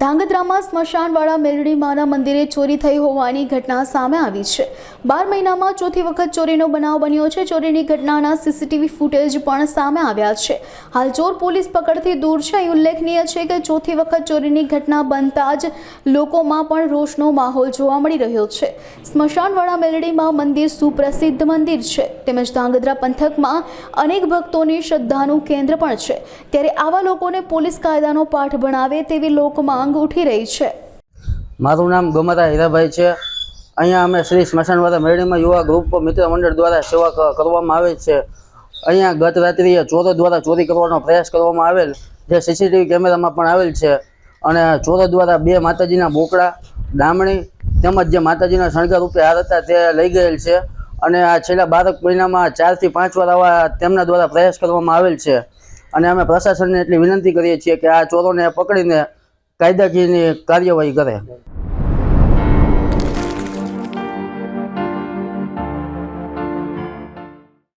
ધાંગધ્રામાં સ્મશાનવાળા મેલડીમાના મંદિરે ચોરી થઈ હોવાની ઘટના સામે આવી છે. બાર મહિનામાં ચોથી વખત ચોરીનો બનાવ બન્યો છે. ચોરીની ઘટનાના સીસીટીવી ફૂટેજ પણ સામે આવ્યા છે. હાલ ચોર પોલીસ પકડથી દૂર છે. ઉલ્લેખનીય છે કે ચોથી વખત ચોરીની ઘટના બનતા જ લોકોમાં પણ રોષનો માહોલ જોવા મળી રહ્યો છે. સ્મશાનવાળા મેલડીમાં મંદિર સુપ્રસિદ્ધ મંદિર છે. તેમજ ધાંગધ્રા પંથકમાં અનેક ભક્તોની શ્રદ્ધાનું કેન્દ્ર પણ છે. ત્યારે આવા લોકોને પોલીસ કાયદાનો પાઠ ભણાવે તેવી લોકમાંગ ઉઠી રહી છે. મારું નામ ગોમાતા હીરાભાઈ છે. અહીંયા અમે શ્રી સ્મશાનવાળા મેળીમાં યુવા ગ્રુપ મિત્ર મંડળ દ્વારા સેવા કરવામાં આવે છે. અહીંયા ગત રાત્રિએ ચોરો દ્વારા ચોરી કરવાનો પ્રયાસ કરવામાં આવેલ, જે સીસીટીવી કેમેરામાં પણ આવેલ છે. અને ચોરો દ્વારા બે માતાજીના બોકડા, ડામણી તેમજ જે માતાજીના શણગાર રૂપે હાર હતા તે લઈ ગયેલ છે. અને આ છેલ્લા બારક મહિનામાં ચારથી પાંચ વાર આવા તેમના દ્વારા પ્રયાસ કરવામાં આવેલ છે. અને અમે પ્રશાસનને એટલી વિનંતી કરીએ છીએ કે આ ચોરોને પકડીને કાયદાકીયની કાર્યવાહી કરે.